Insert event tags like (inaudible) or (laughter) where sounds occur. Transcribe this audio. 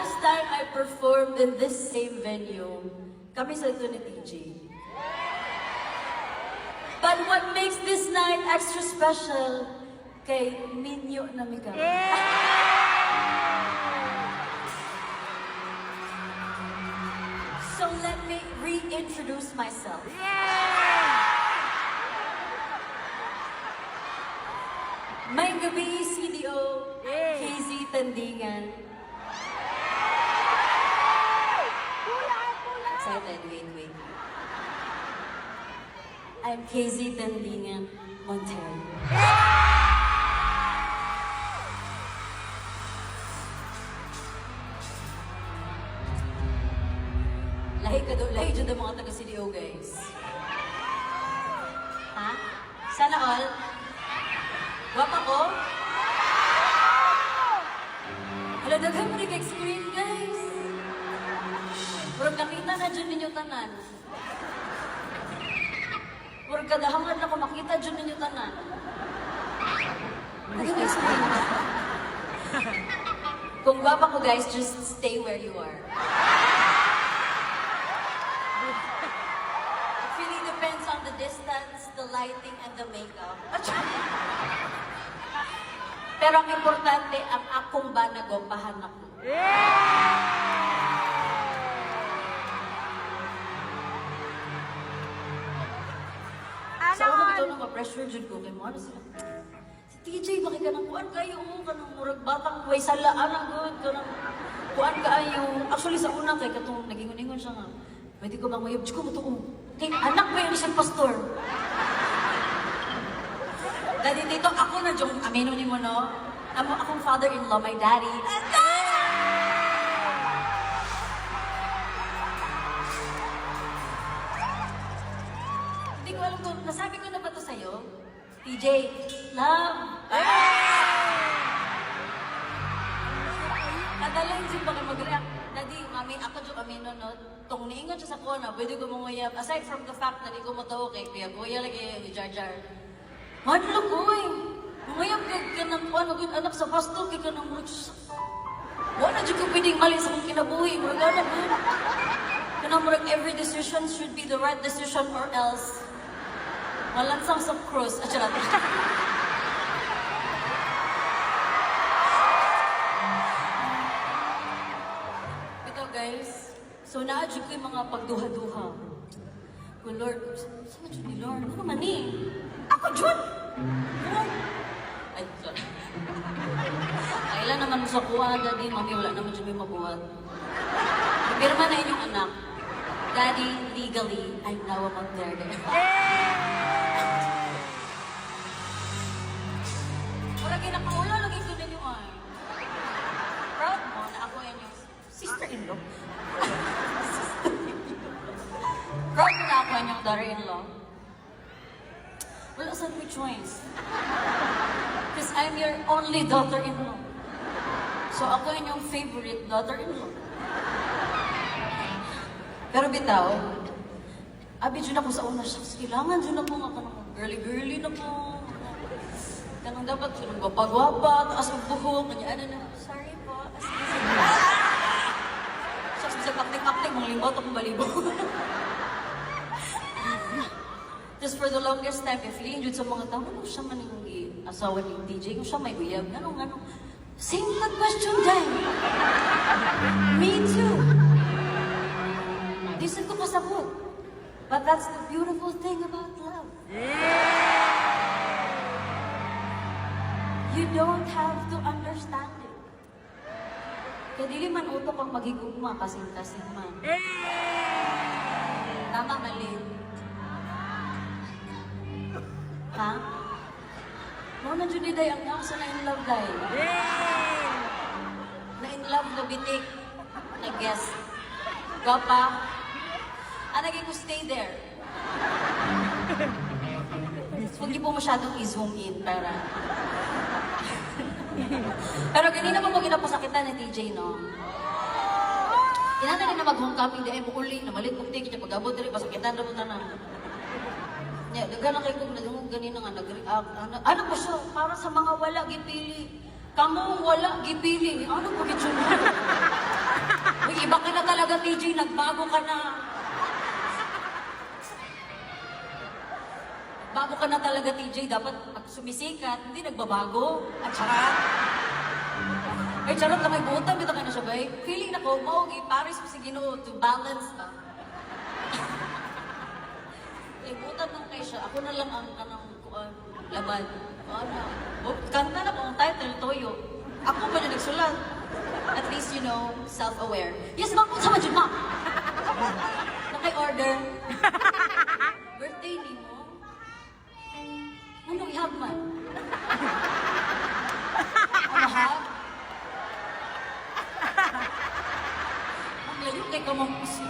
last time I performed in this same venue, kami sa ito ni. But what makes this night extra special, kay Minyo na mi kami. So let me reintroduce myself. May gabi, CDO, KZ Tandingan. Excited, wait, wait. I'm KZ Tandingan Montero. Lahi ka daw, lahi dyan ang mga taga-CDO, guys. Ha? Sana all? Wapa ko? Purag nakita na dyan ninyo tanan. Purag kadahangan na ko makita dyan ninyo tanan. Daghan mo screen. Kung gwapa ko guys, just stay where you are. It really depends on the distance, the lighting, and the makeup. Pero ang importante, ang akong banagopahan ako. Sa ko ito ma-pressure dyan ko kay Mara sila. Si TJ, bakit ka nang kuan kayo mo? Kanang murag batang way salaan ang good. Kanang kuan kayo. Actually, sa una kay katong nagingon-ingon siya nga. Pwede ko bang mayab? Ko, matuong. Kay anak ba yun siya pastor? Daddy, dito ako na diyong amino ni mo, no? Amo akong father-in-law, my daddy. Ko alam kung nasabi ko na ba to sa'yo? TJ, love. Kadalain siya baka mag-react. Daddy, mami, ako dyan kami no, no, tong niingon siya sa kona, pwede ko manguyab. Aside from the fact na di ko mo kay Kuya Kuya lagi, ni Jar Jar. Madlo ko eh. Manguyab ka ka ng ano, kung anak sa pastor, kay ka ng sa... Wala dyan ko pwedeng mali sa kong kinabuhi. Murag ano, murag. Kanang murag every decision should be the right decision or else. Walang sang sa cross. Ah, charot. (laughs) Ito guys, so naadyo ko yung mga pagduha-duha. Kung Lord, saan dyan ni Lord? Ano man ni? Ako dyan! Lord! Ay, sorry. (laughs) Kailan naman sa kuha, Daddy, Mami, wala naman dyan may mabuhat. Pirma na inyong anak. Daddy, legally, I'm now a Monterde. Wala ginakaula, lagi ko ninyo ay. Proud mo na ako yan yung sister-in-law. (laughs) Proud mo na ako yan yung daughter-in-law. Wala saan may choice. Because I'm your only daughter-in-law. So ako yun yung favorite daughter-in-law. Pero bitaw, abi dyan ako sa una siya. Kailangan dyan ako nga kanang girly-girly na po. Kanang dapat yun, gwapa-gwapa, taas ang buhok, kanya ano na, sorry po, me. Shucks, bisa (laughs) kakting-kakting, mga limbot akong balibo. (laughs) Just for the longest time, if dyan sa mga tao, ano siya man yung gi- asawa ni DJ, kung siya may uyab, ganun, ganun. Same na question din. Me too. Di ko kasabot. But that's the beautiful thing about love. You don't have to understand it. Kaya dili man utok ang magigugma kasing-kasing man. Tama, mali. Ha? Mo na dyan day ang ako sa na in love day. Na in love na bitik. Na guess. Gapa. Ah, naging ko stay there. Huwag niyo po masyadong i-zoom in para... (laughs) Pero ganina pa mo ginapasakitan ni TJ, no? Inana na mag-homecoming di ay muli na malit kong ticket pag-abot diri pasakitan na mo tanan. Nya, dagan na kay kong nagungog ganina nga nag-react. Ano, ano ko siya para sa mga wala gipili. Kamo wala gipili. Ano ko gitsyon? Uy, iba ka na talaga, TJ. Nagbago ka na. Bago ka na talaga, TJ. Dapat sumisikat, hindi nagbabago. At charot. Ay, charot na may butang. Bito ka na siya, bay. Feeling na ko, mo, i-paris mo si Ginoo to balance ba? (laughs) eh, butang lang kay siya. Ako na lang ang kanang uh, laban. Ano? Oh, kanta na po ang title, Toyo. Ako ba na nagsulat? At least, you know, self-aware. Yes, ma'am. Sama dyan, ma'am. (laughs) Naki-order. (laughs) Birthday ni mo. Ano Anong ihagman? (laughs) ano ha? Ang layo kay kamang puso.